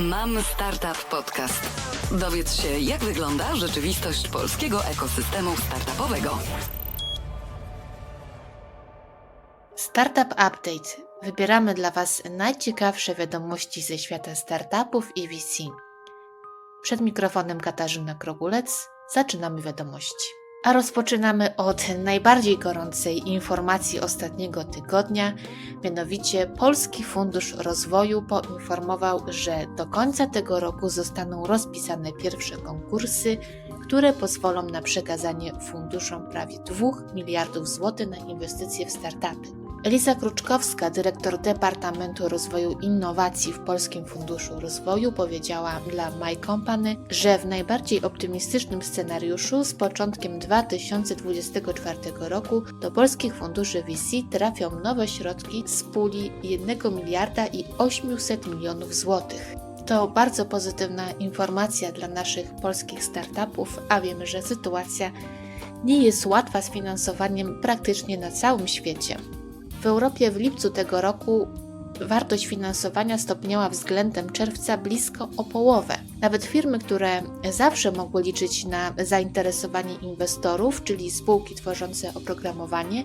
Mam Startup Podcast. Dowiedz się, jak wygląda rzeczywistość polskiego ekosystemu startupowego. Startup Update. Wybieramy dla Was najciekawsze wiadomości ze świata startupów i VC. Przed mikrofonem Katarzyna Krogulec. Zaczynamy wiadomości. A rozpoczynamy od najbardziej gorącej informacji ostatniego tygodnia, mianowicie Polski Fundusz Rozwoju poinformował, że do końca tego roku zostaną rozpisane pierwsze konkursy, które pozwolą na przekazanie funduszom prawie 2 miliardów złotych na inwestycje w startupy. Elisa Kruczkowska, dyrektor Departamentu Rozwoju Innowacji w Polskim Funduszu Rozwoju, powiedziała dla My Company, że w najbardziej optymistycznym scenariuszu z początkiem 2024 roku do polskich funduszy VC trafią nowe środki z puli 1 miliarda i 800 milionów złotych. To bardzo pozytywna informacja dla naszych polskich startupów, a wiemy, że sytuacja nie jest łatwa z finansowaniem praktycznie na całym świecie. W Europie w lipcu tego roku wartość finansowania stopniała względem czerwca blisko o połowę. Nawet firmy, które zawsze mogły liczyć na zainteresowanie inwestorów, czyli spółki tworzące oprogramowanie,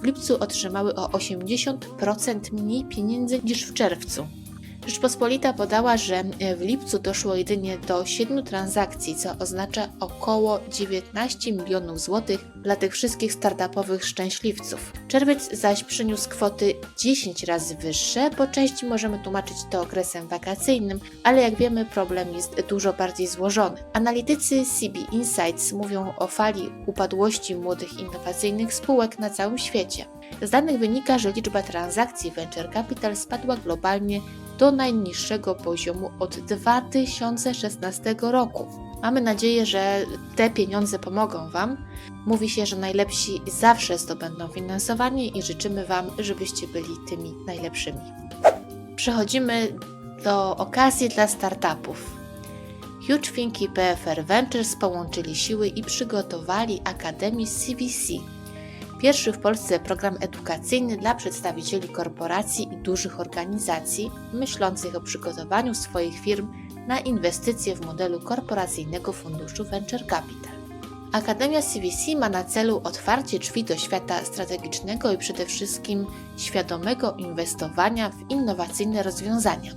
w lipcu otrzymały o 80% mniej pieniędzy niż w czerwcu. Rzeczpospolita podała, że w lipcu doszło jedynie do 7 transakcji, co oznacza około 19 milionów złotych dla tych wszystkich startupowych szczęśliwców. Czerwiec zaś przyniósł kwoty 10 razy wyższe, po części możemy tłumaczyć to okresem wakacyjnym, ale jak wiemy problem jest dużo bardziej złożony. Analitycy CB Insights mówią o fali upadłości młodych innowacyjnych spółek na całym świecie. Z danych wynika, że liczba transakcji venture capital spadła globalnie do najniższego poziomu od 2016 roku. Mamy nadzieję, że te pieniądze pomogą Wam. Mówi się, że najlepsi zawsze zdobędą finansowanie i życzymy Wam, żebyście byli tymi najlepszymi. Przechodzimy do okazji dla startupów. HugeThink i PFR Ventures połączyli siły i przygotowali Akademię CVC, Pierwszy w Polsce program edukacyjny dla przedstawicieli korporacji i dużych organizacji myślących o przygotowaniu swoich firm na inwestycje w modelu korporacyjnego funduszu Venture Capital. Akademia CVC ma na celu otwarcie drzwi do świata strategicznego i przede wszystkim świadomego inwestowania w innowacyjne rozwiązania.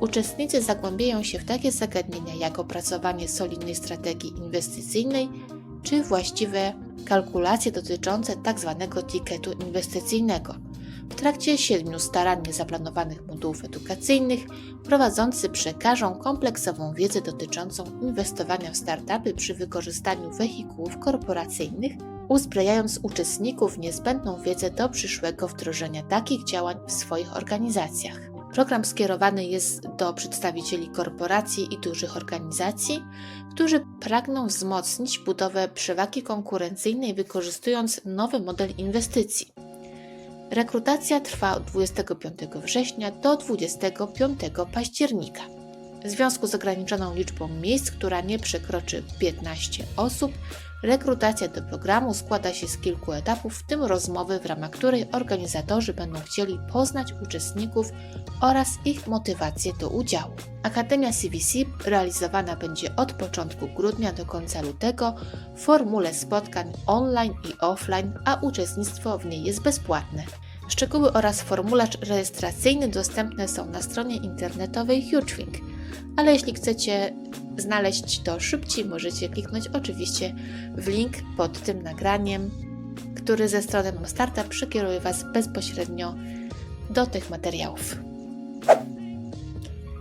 Uczestnicy zagłębiają się w takie zagadnienia jak opracowanie solidnej strategii inwestycyjnej czy właściwe kalkulacje dotyczące tzw. Tak ticketu inwestycyjnego. W trakcie siedmiu starannie zaplanowanych modułów edukacyjnych prowadzący przekażą kompleksową wiedzę dotyczącą inwestowania w startupy przy wykorzystaniu wehikułów korporacyjnych, uzbrajając uczestników w niezbędną wiedzę do przyszłego wdrożenia takich działań w swoich organizacjach. Program skierowany jest do przedstawicieli korporacji i dużych organizacji, którzy pragną wzmocnić budowę przewagi konkurencyjnej wykorzystując nowy model inwestycji. Rekrutacja trwa od 25 września do 25 października. W związku z ograniczoną liczbą miejsc, która nie przekroczy 15 osób, Rekrutacja do programu składa się z kilku etapów, w tym rozmowy, w ramach której organizatorzy będą chcieli poznać uczestników oraz ich motywację do udziału. Akademia CVC realizowana będzie od początku grudnia do końca lutego w formule spotkań online i offline, a uczestnictwo w niej jest bezpłatne. Szczegóły oraz formularz rejestracyjny dostępne są na stronie internetowej HugeWing, ale jeśli chcecie znaleźć to szybciej, możecie kliknąć oczywiście w link pod tym nagraniem, który ze strony Mam Startup przekieruje Was bezpośrednio do tych materiałów.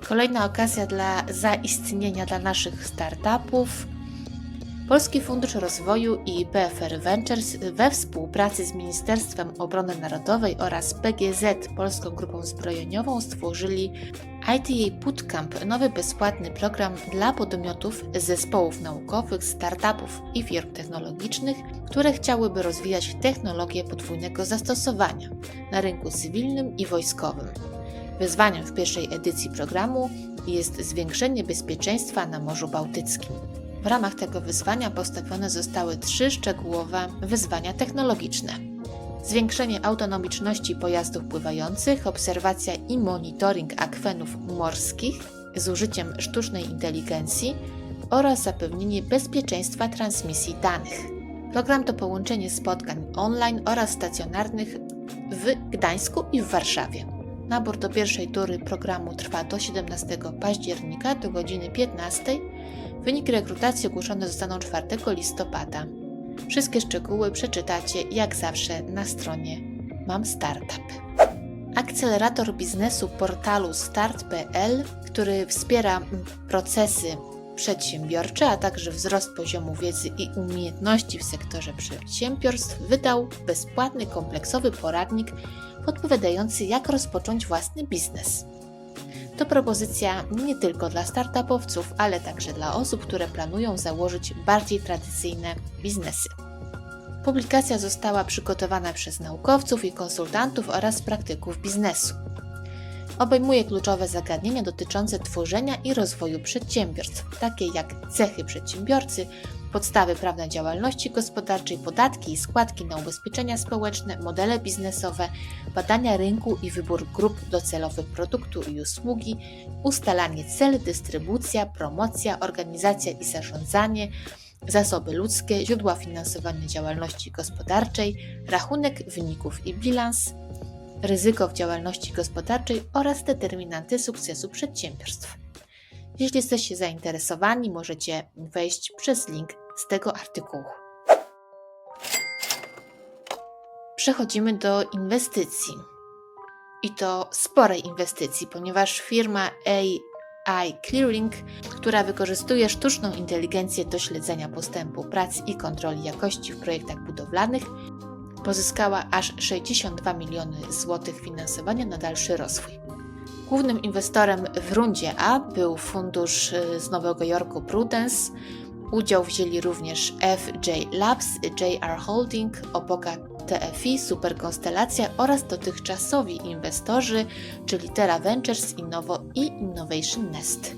Kolejna okazja dla zaistnienia dla naszych startupów. Polski Fundusz Rozwoju i PFR Ventures we współpracy z Ministerstwem Obrony Narodowej oraz PGZ Polską Grupą Zbrojeniową stworzyli ITA Bootcamp, nowy bezpłatny program dla podmiotów, zespołów naukowych, startupów i firm technologicznych, które chciałyby rozwijać technologie podwójnego zastosowania na rynku cywilnym i wojskowym. Wyzwaniem w pierwszej edycji programu jest zwiększenie bezpieczeństwa na Morzu Bałtyckim. W ramach tego wyzwania postawione zostały trzy szczegółowe wyzwania technologiczne. Zwiększenie autonomiczności pojazdów pływających, obserwacja i monitoring akwenów morskich, z użyciem sztucznej inteligencji oraz zapewnienie bezpieczeństwa transmisji danych. Program to połączenie spotkań online oraz stacjonarnych w Gdańsku i w Warszawie. Nabór do pierwszej tury programu trwa do 17 października do godziny 15. Wyniki rekrutacji ogłoszone zostaną 4 listopada. Wszystkie szczegóły przeczytacie jak zawsze na stronie Mam Startup. Akcelerator biznesu portalu start.pl, który wspiera procesy przedsiębiorcze, a także wzrost poziomu wiedzy i umiejętności w sektorze przedsiębiorstw, wydał bezpłatny kompleksowy poradnik podpowiadający, jak rozpocząć własny biznes. To propozycja nie tylko dla startupowców, ale także dla osób, które planują założyć bardziej tradycyjne biznesy. Publikacja została przygotowana przez naukowców i konsultantów oraz praktyków biznesu. Obejmuje kluczowe zagadnienia dotyczące tworzenia i rozwoju przedsiębiorstw, takie jak cechy przedsiębiorcy, podstawy prawne działalności gospodarczej, podatki i składki na ubezpieczenia społeczne, modele biznesowe, badania rynku i wybór grup docelowych produktu i usługi, ustalanie cel, dystrybucja, promocja, organizacja i zarządzanie, zasoby ludzkie, źródła finansowania działalności gospodarczej, rachunek wyników i bilans, ryzyko w działalności gospodarczej oraz determinanty sukcesu przedsiębiorstw. Jeśli jesteście zainteresowani, możecie wejść przez link z tego artykułu. Przechodzimy do inwestycji. I to sporej inwestycji, ponieważ firma AI Clearing, która wykorzystuje sztuczną inteligencję do śledzenia postępu prac i kontroli jakości w projektach budowlanych, pozyskała aż 62 miliony złotych finansowania na dalszy rozwój. Głównym inwestorem w rundzie A był fundusz y, z Nowego Jorku Prudence. Udział wzięli również FJ Labs, JR Holding, Opoka TFI, Superkonstelacja oraz dotychczasowi inwestorzy, czyli Terra Ventures, Innovo i Innovation Nest.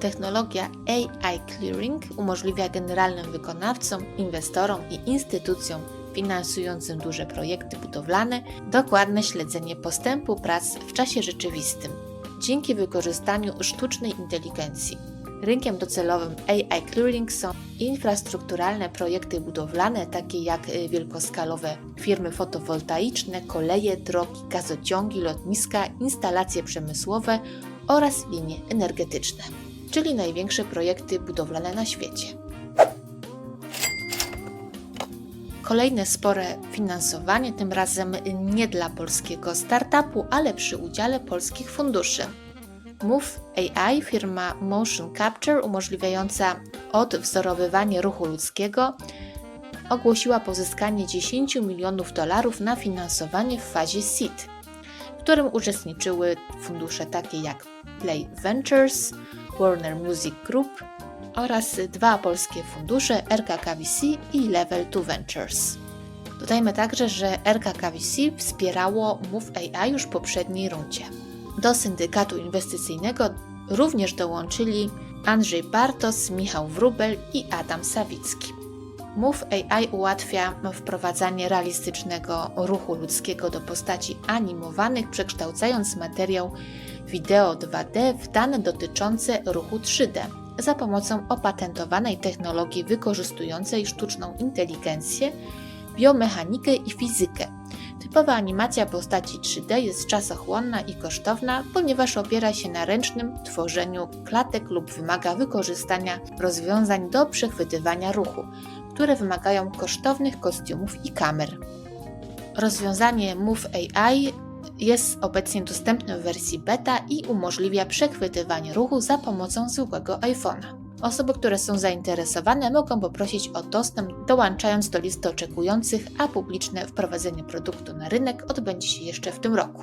Technologia AI Clearing umożliwia generalnym wykonawcom, inwestorom i instytucjom finansującym duże projekty budowlane dokładne śledzenie postępu prac w czasie rzeczywistym dzięki wykorzystaniu sztucznej inteligencji. Rynkiem docelowym AI Clearing są infrastrukturalne projekty budowlane, takie jak y, wielkoskalowe firmy fotowoltaiczne, koleje, drogi, gazociągi, lotniska, instalacje przemysłowe oraz linie energetyczne, czyli największe projekty budowlane na świecie. Kolejne spore finansowanie, tym razem nie dla polskiego startupu, ale przy udziale polskich funduszy. Move AI, firma Motion Capture umożliwiająca odwzorowywanie ruchu ludzkiego, ogłosiła pozyskanie 10 milionów dolarów na finansowanie w fazie seed, w którym uczestniczyły fundusze takie jak Play Ventures, Warner Music Group oraz dwa polskie fundusze RKKVC i Level 2 Ventures. Dodajmy także, że RKKVC wspierało Move AI już w poprzedniej rundzie. Do syndykatu inwestycyjnego również dołączyli Andrzej Bartos, Michał Wrubel i Adam Sawicki. Move AI ułatwia wprowadzanie realistycznego ruchu ludzkiego do postaci animowanych, przekształcając materiał wideo 2D w dane dotyczące ruchu 3D za pomocą opatentowanej technologii wykorzystującej sztuczną inteligencję, biomechanikę i fizykę. Typowa animacja postaci 3D jest czasochłonna i kosztowna, ponieważ opiera się na ręcznym tworzeniu klatek lub wymaga wykorzystania rozwiązań do przechwytywania ruchu, które wymagają kosztownych kostiumów i kamer. Rozwiązanie Move AI jest obecnie dostępny w wersji beta i umożliwia przechwytywanie ruchu za pomocą zwykłego iPhone'a. Osoby, które są zainteresowane, mogą poprosić o dostęp, dołączając do listy oczekujących, a publiczne wprowadzenie produktu na rynek odbędzie się jeszcze w tym roku.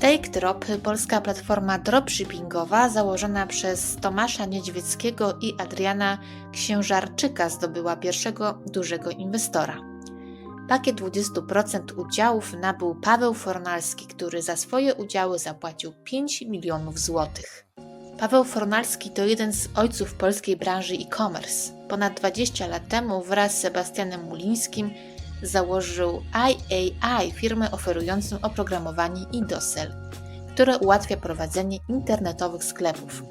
TakeDrop, polska platforma dropshippingowa założona przez Tomasza Niedźwieckiego i Adriana Księżarczyka zdobyła pierwszego dużego inwestora. Pakiet 20% udziałów nabył Paweł Fornalski, który za swoje udziały zapłacił 5 milionów złotych. Paweł Fornalski to jeden z ojców polskiej branży e-commerce. Ponad 20 lat temu wraz z Sebastianem Mulińskim założył IAI, firmę oferującą oprogramowanie i dosel, które ułatwia prowadzenie internetowych sklepów.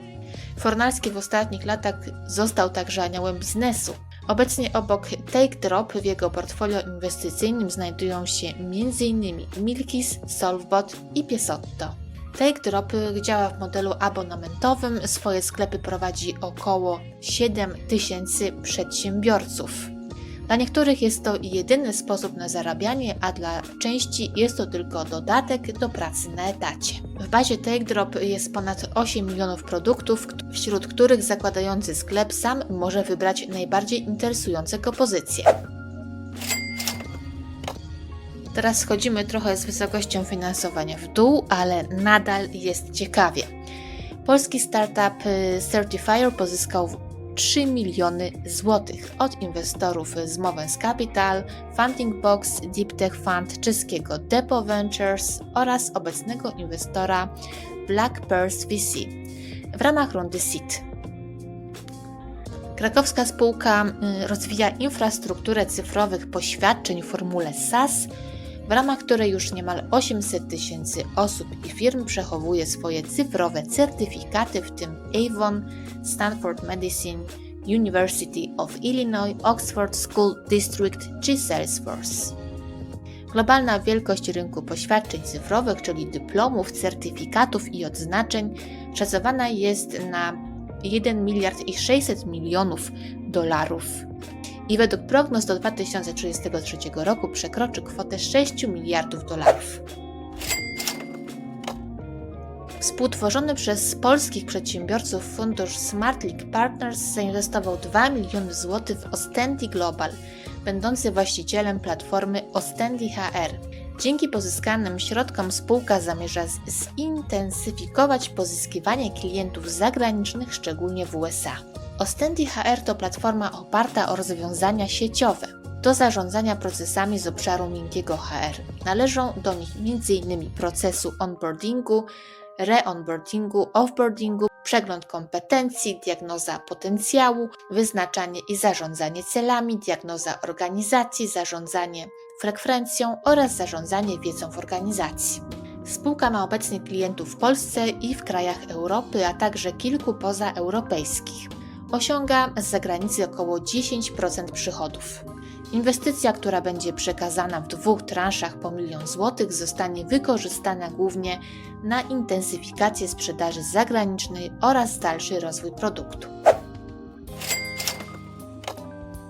Fornalski w ostatnich latach został także aniołem biznesu. Obecnie obok TakeDrop w jego portfolio inwestycyjnym znajdują się m.in. Milkis, Solvbot i Piesotto. TakeDrop działa w modelu abonamentowym, swoje sklepy prowadzi około 7 tysięcy przedsiębiorców. Dla niektórych jest to jedyny sposób na zarabianie, a dla części jest to tylko dodatek do pracy na etacie. W bazie TakeDrop jest ponad 8 milionów produktów, wśród których zakładający sklep sam może wybrać najbardziej interesujące go pozycje. Teraz schodzimy trochę z wysokością finansowania w dół, ale nadal jest ciekawie. Polski startup y, Certifier pozyskał 3 miliony złotych od inwestorów z Movens Capital, Funding Box, Deep Tech Fund czeskiego Depo Ventures oraz obecnego inwestora Black Purse VC w ramach rundy SEED. Krakowska spółka y, rozwija infrastrukturę cyfrowych poświadczeń w formule SaaS, w ramach której już niemal 800 tysięcy osób i firm przechowuje swoje cyfrowe certyfikaty, w tym Avon, Stanford Medicine, University of Illinois, Oxford School District czy Salesforce. Globalna wielkość rynku poświadczeń cyfrowych, czyli dyplomów, certyfikatów i odznaczeń, szacowana jest na 1 miliard i 600 milionów dolarów i według prognoz do 2033 roku przekroczy kwotę 6 miliardów dolarów. Współtworzony przez polskich przedsiębiorców fundusz SmartLink Partners zainwestował 2 miliony złotych w Ostendi Global, będący właścicielem platformy Ostendi HR. Dzięki pozyskanym środkom spółka zamierza zintensyfikować pozyskiwanie klientów zagranicznych, szczególnie w USA. Ostendi HR to platforma oparta o rozwiązania sieciowe do zarządzania procesami z obszaru miękkiego HR. Należą do nich m.in. procesu onboardingu, reonboardingu, offboardingu, przegląd kompetencji, diagnoza potencjału, wyznaczanie i zarządzanie celami, diagnoza organizacji, zarządzanie frekwencją oraz zarządzanie wiedzą w organizacji. Spółka ma obecnie klientów w Polsce i w krajach Europy, a także kilku pozaeuropejskich. Osiąga z zagranicy około 10% przychodów. Inwestycja, która będzie przekazana w dwóch transzach po milion złotych, zostanie wykorzystana głównie na intensyfikację sprzedaży zagranicznej oraz dalszy rozwój produktu.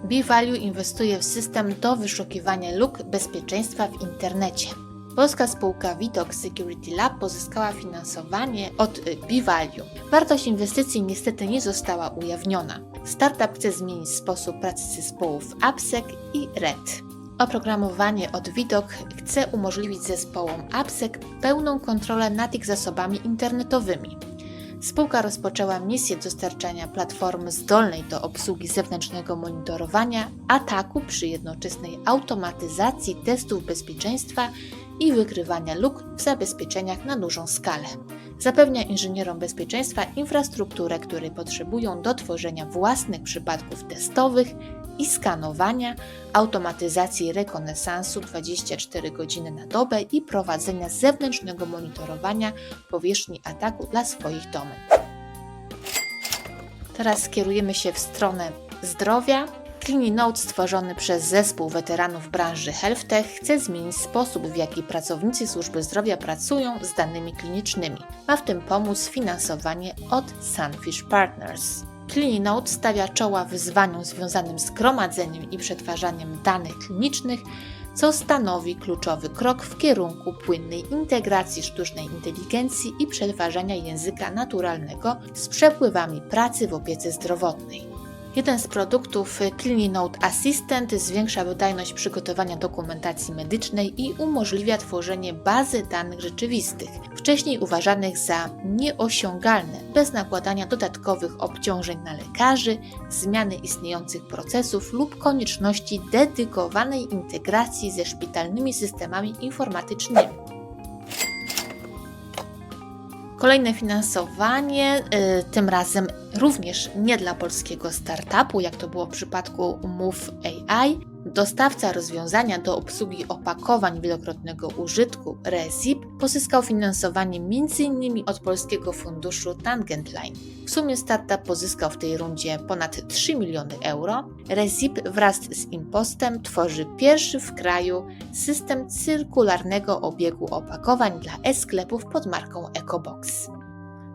B-Value inwestuje w system do wyszukiwania luk bezpieczeństwa w internecie. Polska spółka Vidoc Security Lab pozyskała finansowanie od B-Value. Wartość inwestycji niestety nie została ujawniona. Startup chce zmienić sposób pracy zespołów AppSec i RED. Oprogramowanie od Vidoc chce umożliwić zespołom AppSec pełną kontrolę nad ich zasobami internetowymi. Spółka rozpoczęła misję dostarczania platformy zdolnej do obsługi zewnętrznego monitorowania ataku przy jednoczesnej automatyzacji testów bezpieczeństwa i wykrywania luk w zabezpieczeniach na dużą skalę. Zapewnia inżynierom bezpieczeństwa infrastrukturę, której potrzebują do tworzenia własnych przypadków testowych i skanowania, automatyzacji rekonesansu 24 godziny na dobę i prowadzenia zewnętrznego monitorowania powierzchni ataku dla swoich domen. Teraz skierujemy się w stronę zdrowia. CliniNote stworzony przez zespół weteranów branży HealthTech chce zmienić sposób, w jaki pracownicy służby zdrowia pracują z danymi klinicznymi. Ma w tym pomóc finansowanie od Sunfish Partners. CliniNote stawia czoła wyzwaniom związanym z gromadzeniem i przetwarzaniem danych klinicznych, co stanowi kluczowy krok w kierunku płynnej integracji sztucznej inteligencji i przetwarzania języka naturalnego z przepływami pracy w opiece zdrowotnej. Jeden z produktów CliniNote Assistant zwiększa wydajność przygotowania dokumentacji medycznej i umożliwia tworzenie bazy danych rzeczywistych, wcześniej uważanych za nieosiągalne, bez nakładania dodatkowych obciążeń na lekarzy, zmiany istniejących procesów lub konieczności dedykowanej integracji ze szpitalnymi systemami informatycznymi. Kolejne finansowanie, y, tym razem również nie dla polskiego startupu, jak to było w przypadku Move AI. Dostawca rozwiązania do obsługi opakowań wielokrotnego użytku Resip pozyskał finansowanie m.in. od polskiego funduszu Tangent Line. W sumie startup pozyskał w tej rundzie ponad 3 miliony euro. Resip wraz z Impostem tworzy pierwszy w kraju system cyrkularnego obiegu opakowań dla e-sklepów pod marką EcoBox.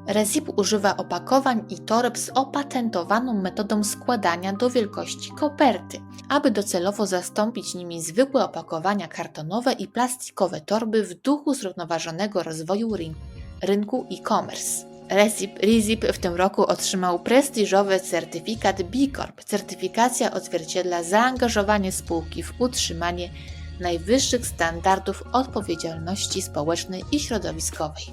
Resip używa opakowań i toreb z opatentowaną metodą składania do wielkości koperty, aby docelowo zastąpić nimi zwykłe opakowania kartonowe i plastikowe torby w duchu zrównoważonego rozwoju ryn- rynku e-commerce. Resip w tym roku otrzymał prestiżowy certyfikat B Corp. Certyfikacja odzwierciedla zaangażowanie spółki w utrzymanie najwyższych standardów odpowiedzialności społecznej i środowiskowej.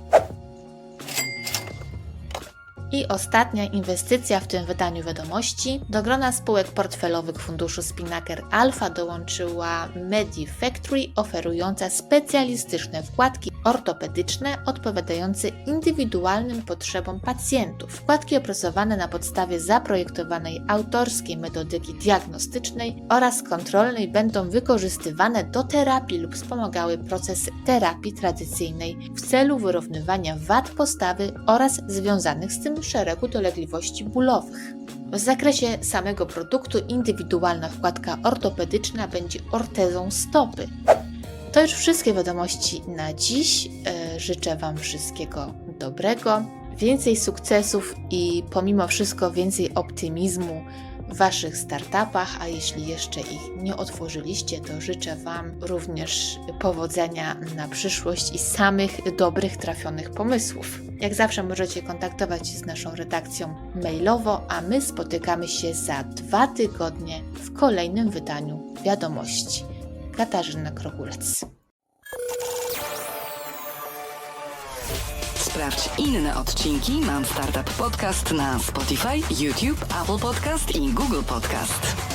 I ostatnia inwestycja w tym wydaniu wiadomości. Do grona spółek portfelowych funduszu Spinnaker Alpha dołączyła MediFactory, oferująca specjalistyczne wkładki ortopedyczne odpowiadające indywidualnym potrzebom pacjentów. Wkładki opracowane na podstawie zaprojektowanej autorskiej metodyki diagnostycznej oraz kontrolnej będą wykorzystywane do terapii lub wspomagały proces terapii tradycyjnej w celu wyrównywania wad postawy oraz związanych z tym szeregu dolegliwości bólowych. W zakresie samego produktu indywidualna wkładka ortopedyczna będzie ortezą stopy. To już wszystkie wiadomości na dziś. E, Życzę Wam wszystkiego dobrego, więcej sukcesów i pomimo wszystko więcej optymizmu w Waszych startupach, a jeśli jeszcze ich nie otworzyliście, to życzę Wam również powodzenia na przyszłość i samych dobrych, trafionych pomysłów. Jak zawsze możecie kontaktować się z naszą redakcją mailowo, a my spotykamy się za dwa tygodnie w kolejnym wydaniu wiadomości. Katarzyna Krogulec. Sprawdź inne odcinki Mam Startup Podcast na Spotify, YouTube, Apple Podcast i Google Podcast.